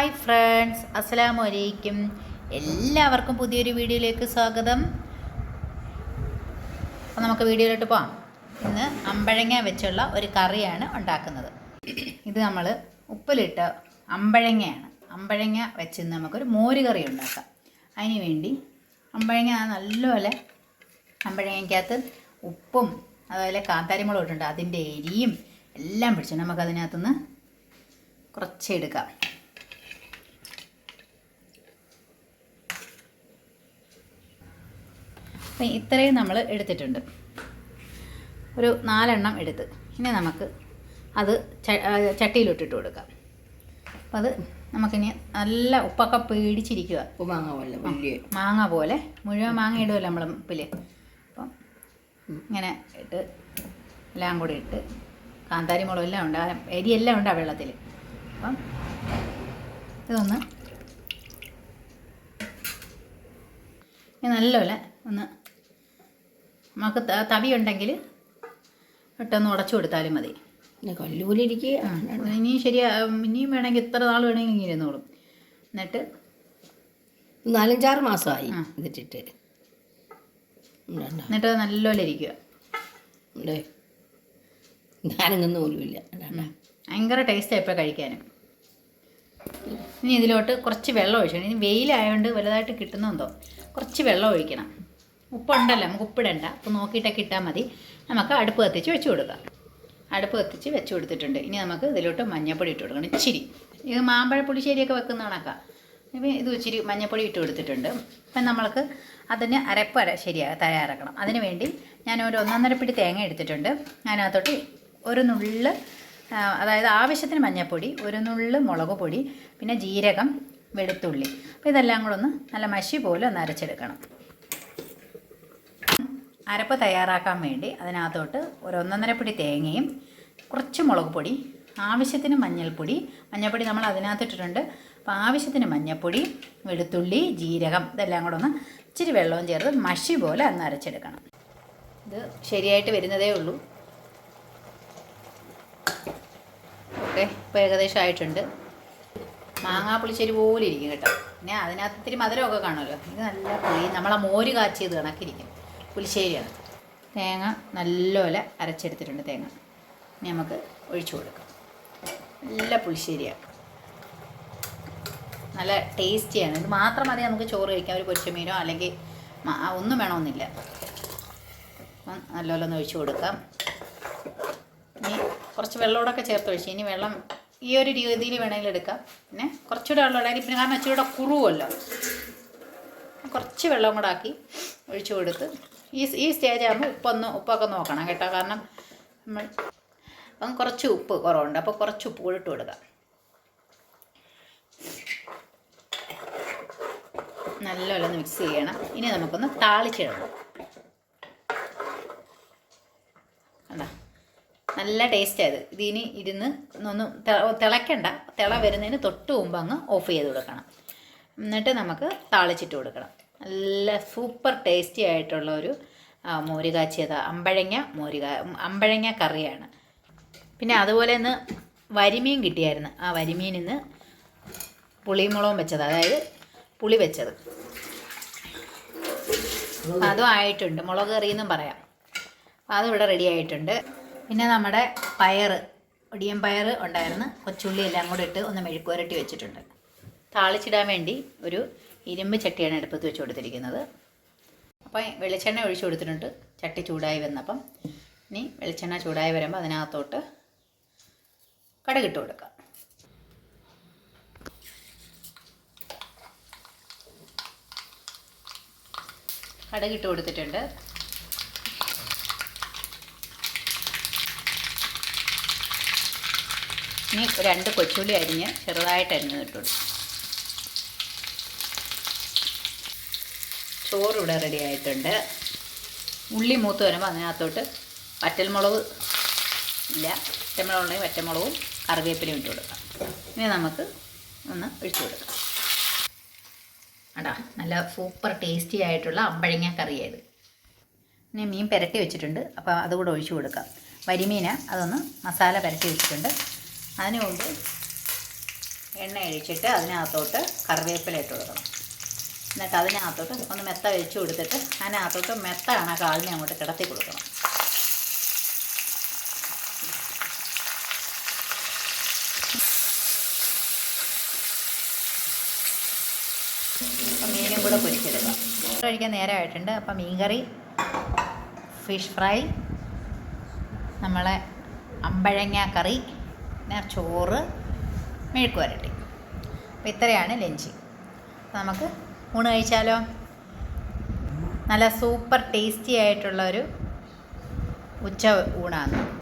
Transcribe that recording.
Hi friends അസ്സലാമു അലൈക്കും എല്ലാവർക്കും പുതിയൊരു വീഡിയോയിലേക്ക് സ്വാഗതം. അപ്പോൾ നമുക്ക് വീഡിയോയിലോട്ട് പോകാം ഇന്ന് അമ്പഴങ്ങ വെച്ചുള്ള ഒരു കറിയാണ് ഉണ്ടാക്കുന്നത്. ഇത് നമ്മൾ ഉപ്പിലിട്ട അമ്പഴങ്ങയാണ്. അമ്പഴങ്ങ വെച്ച് നമുക്കൊരു മോര് കറി ഉണ്ടാക്കാം. അതിന് വേണ്ടി അമ്പഴങ്ങ നല്ലപോലെ അമ്പഴങ്ങയ്ക്കകത്ത് ഉപ്പും അതുപോലെ കാന്താരിമുളക് ഇട്ടുണ്ട് അതിന്റെ എരിയും എല്ലാം പിടിച്ചു നമുക്കതിനകത്തുനിന്ന് കുറച്ച് അപ്പം ഇത്രയും നമ്മൾ എടുത്തിട്ടുണ്ട്. ഒരു നാലെണ്ണം എടുത്ത്. ഇനി നമുക്ക് അത് ചട്ടിയിലിട്ടിട്ട് കൊടുക്കാം. അപ്പം അത് നമുക്കിനി നല്ല ഉപ്പൊക്കെ പേടിച്ചിരിക്കുക മാങ്ങ പോലെ മാങ്ങ പോലെ. മുഴുവൻ മാങ്ങ ഇടുമല്ലോ നമ്മൾ ഉപ്പിൽ അപ്പം ഇങ്ങനെ ഇട്ട് എല്ലാം കൂടി ഇട്ട് കാന്താരി മുളകും എല്ലാം ഉണ്ട്. ആ എരിയെല്ലാം ഉണ്ട് ആ വെള്ളത്തിൽ അപ്പം ഇതൊന്ന് നല്ലപോലെ ഒന്ന് നമുക്ക് തവി ഉണ്ടെങ്കിൽ പെട്ടെന്ന് ഉടച്ചു കൊടുത്താലും മതി. പിന്നെ കല്ലുപോലെ ഇരിക്കുക ശരിയാ ഇനിയും വേണമെങ്കിൽ ഇത്ര നാൾ വേണമെങ്കിൽ ഇങ്ങനെ ഇരുന്നോളും. എന്നിട്ട് നാലഞ്ചാറ് മാസമായി. ഇതിട്ടിട്ട്. എന്നിട്ട് നല്ലപോലെ ഇരിക്കുക. ഞാനങ്ങൊന്നും പോലുമില്ല. ഭയങ്കര ടേസ്റ്റ് ഇപ്പോൾ കഴിക്കാനും. ഇനി ഇതിലോട്ട് കുറച്ച് വെള്ളം ഒഴിക്കണം. ഇനി വെയിലായതുകൊണ്ട് വലുതായിട്ട് കിട്ടുന്നുണ്ടോ കുറച്ച് വെള്ളം ഒഴിക്കണം. ഉപ്പുണ്ടല്ലോ നമുക്ക് ഉപ്പിടണ്ട. അപ്പോൾ നോക്കിയിട്ടൊക്കെ ഇട്ടാൽ മതി. നമുക്ക് അടുപ്പ് കത്തിച്ച് വെച്ച് കൊടുക്കാം. അടുപ്പ് കത്തിച്ച് വെച്ച് കൊടുത്തിട്ടുണ്ട്. ഇനി നമുക്ക് ഇതിലോട്ട് മഞ്ഞപ്പൊടി ഇട്ട് കൊടുക്കണം. ഇച്ചിരി. ഇത് മാമ്പഴ പുളിശ്ശേരിയൊക്കെ വെക്കുന്ന കണക്കാം. ഇപ്പം ഇത് ഇച്ചിരി മഞ്ഞപ്പൊടി ഇട്ട് കൊടുത്തിട്ടുണ്ട്. അപ്പം നമ്മൾക്ക് അതിന് അരപ്പ് അര ശരിയാ തയ്യാറാക്കണം. അതിന് വേണ്ടി ഞാൻ ഒരു ഒന്നൊന്നര പിടി തേങ്ങ എടുത്തിട്ടുണ്ട്. അതിനകത്തോട്ട് ഒരു നുള്ള് അതായത് ആവശ്യത്തിന് മഞ്ഞൾപ്പൊടി ഒരു നുള്ള് മുളക് പൊടി പിന്നെ ജീരകം വെളുത്തുള്ളി. അപ്പോൾ ഇതെല്ലാം കൂടെ ഒന്ന് നല്ല മഷി പോലെ ഒന്ന് അരച്ചെടുക്കണം. അരപ്പ് തയ്യാറാക്കാൻ വേണ്ടി അതിനകത്തോട്ട് ഒരു ഒന്നൊന്നര പിടി തേങ്ങയും കുറച്ച് മുളക് പൊടി ആവശ്യത്തിന് മഞ്ഞൾപ്പൊടി. മഞ്ഞൾപ്പൊടി നമ്മൾ അതിനകത്തിട്ടിട്ടുണ്ട് അപ്പോൾ ആവശ്യത്തിന് മഞ്ഞൾപ്പൊടി വെളുത്തുള്ളി ജീരകം ഇതെല്ലാം കൂടെ ഒന്ന് ഇച്ചിരി വെള്ളവും ചേർത്ത് മഷി പോലെ ഒന്ന് അരച്ചെടുക്കണം. ഇത് ശരിയായിട്ട് വരുന്നതേ ഉള്ളൂ. ഓക്കെ ഇപ്പോൾ ഏകദേശം ആയിട്ടുണ്ട്. മാങ്ങാ പുളിശ്ശേരി പോലെ ഇരിക്കും കേട്ടോ. പിന്നെ അതിനകത്ത് ഇത്തിരി മധുരമൊക്കെ കാണുമല്ലോ. ഇത് നല്ല പുളി. നമ്മളെ മോര് കാച്ചിയത് കണക്കിരിക്കും. പുളിശ്ശേരിയാണ്. തേങ്ങ നല്ലപോലെ അരച്ചെടുത്തിട്ടുണ്ട് തേങ്ങ. ഇനി നമുക്ക് ഒഴിച്ചു കൊടുക്കാം. നല്ല പുളിശ്ശേരിയാണ്. നല്ല ടേസ്റ്റിയാണ്. ഇത് മാത്രം മതി നമുക്ക് ചോറ് കഴിക്കാം. ഒരു പൊരിച്ചമീനോ അല്ലെങ്കിൽ ഒന്നും വേണമെന്നില്ല. അപ്പം നല്ലപോലെ ഒന്ന് ഒഴിച്ചു കൊടുക്കാം. ഇനി കുറച്ച് വെള്ളമോടൊക്കെ ചേർത്ത് ഒഴിച്ച്. ഇനി വെള്ളം ഈ ഒരു രീതിയിൽ വേണമെങ്കിൽ എടുക്കാം. പിന്നെ കുറച്ചുകൂടെ വെള്ളം ഇടാൻ പിന്നെ കാരണം ഇച്ചിരി കൂടെ കുറുവല്ലോ. കുറച്ച് വെള്ളം കൂടെ ആക്കി ഒഴിച്ചു കൊടുത്ത് ഈ ഈ സ്റ്റേജ് ആകുമ്പോൾ ഉപ്പൊന്ന് ഉപ്പൊക്കെ നോക്കണം കേട്ടോ. കാരണം നമ്മൾ അപ്പം കുറച്ച് ഉപ്പ് കുറവുണ്ട്. അപ്പോൾ കുറച്ച് ഉപ്പ് കൂടി ഇട്ട് കൊടുക്കാം. നല്ലപോലെ മിക്സ് ചെയ്യണം. ഇനി നമുക്കൊന്ന് താളിച്ചിടണം. കണ്ടോ? നല്ല ടേസ്റ്റ് അത് ഇതിനി ഇരുന്ന് ഒന്ന് തിളയ്ക്കണ്ട. തിള വരുന്നതിന് തൊട്ട് മുമ്പ് അങ്ങ് ഓഫ് ചെയ്ത് കൊടുക്കണം. എന്നിട്ട് നമുക്ക് താളിച്ചിട്ട് കൊടുക്കണം. നല്ല സൂപ്പർ ടേസ്റ്റി ആയിട്ടുള്ള ഒരു മോര് കാച്ചിയത് അമ്പഴങ്ങ മോര് അമ്പഴങ്ങ കറിയാണ്. പിന്നെ അതുപോലെ ഇന്ന് വരിമീൻ കിട്ടിയായിരുന്നു. ആ വരിമീൻ ഇന്ന് പുളിമുളകും വെച്ചത്. അതായത് പുളി വെച്ചത്. അതും ആയിട്ടുണ്ട്. മുളക് കറി എന്നും പറയാം അതും ഇവിടെ റെഡി ആയിട്ടുണ്ട്. പിന്നെ നമ്മുടെ പയർ ഒടിയൻ പയർ ഉണ്ടായിരുന്നു. കൊച്ചുള്ളി എല്ലാം കൂടെ ഇട്ട് ഒന്ന് മെഴുക്കുവരട്ടി വെച്ചിട്ടുണ്ട്. താളിച്ചിടാൻ വേണ്ടി ഒരു ഇരുമ്പ് ചട്ടിയാണ് അടുപ്പത്ത് വെച്ച് കൊടുത്തിരിക്കുന്നത്. അപ്പോൾ വെളിച്ചെണ്ണ ഒഴിച്ചു കൊടുത്തിട്ടുണ്ട്. ചട്ടി ചൂടായി വന്നപ്പം ഇനി വെളിച്ചെണ്ണ ചൂടായി വരുമ്പോൾ അതിനകത്തോട്ട് കടുകിട്ട് കൊടുക്കാം. കടുകിട്ട് കൊടുത്തിട്ടുണ്ട്. ഇനി രണ്ട് കൊച്ചുള്ളി അരിഞ്ഞ് ചെറുതായിട്ട് അരിഞ്ഞ് ഇട്ടു ചോറ് ഇവിടെ റെഡി ആയിട്ടുണ്ട്. ഉള്ളി മൂത്ത് വരുമ്പോൾ അതിനകത്തോട്ട് വറ്റൽമുളക് ഇല്ല. വറ്റൽമുളകുണ്ടെങ്കിൽ വറ്റൽമുളകും കറിവേപ്പിലയും ഇട്ട് കൊടുക്കാം. ഇനി നമുക്ക് ഒന്ന് ഒഴിച്ചു കൊടുക്കാം. അടാ നല്ല സൂപ്പർ ടേസ്റ്റി ആയിട്ടുള്ള അമ്പഴങ്ങ കറിയായത്. ഇനി മീൻ പുരട്ടി വെച്ചിട്ടുണ്ട്. അപ്പോൾ അതുകൂടെ ഒഴിച്ചു കൊടുക്കാം. വരിമീന അതൊന്ന് മസാല പുരട്ടി വെച്ചിട്ടുണ്ട്. അതിന് കൊണ്ട് എണ്ണ ഒഴിച്ചിട്ട് അതിനകത്തോട്ട് കറിവേപ്പില ഇട്ട് കൊടുക്കണം. എന്നിട്ട് അതിനകത്തോട്ട് ഒന്ന് മെത്ത വെച്ച് കൊടുത്തിട്ട് അതിനകത്തോട്ട് മെത്ത ആണ് കാലിനെ അങ്ങോട്ട് കിടത്തി കൊടുക്കണം. അപ്പം മീനും കൂടെ പൊരിച്ചെടുക്കാം. കഴിക്കാൻ നേരമായിട്ടുണ്ട് അപ്പം മീൻകറി ഫിഷ് ഫ്രൈ നമ്മളെ അമ്പഴങ്ങ കറി പിന്നെ ചോറ് മെഴുക്ക് വരട്ടി അപ്പോൾ ഇത്രയാണ് ലഞ്ച്. നമുക്ക് ഊണ് കഴിച്ചാലോ? നല്ല സൂപ്പർ ടേസ്റ്റി ആയിട്ടുള്ള ഒരു ഉച്ച ഊണാണ്.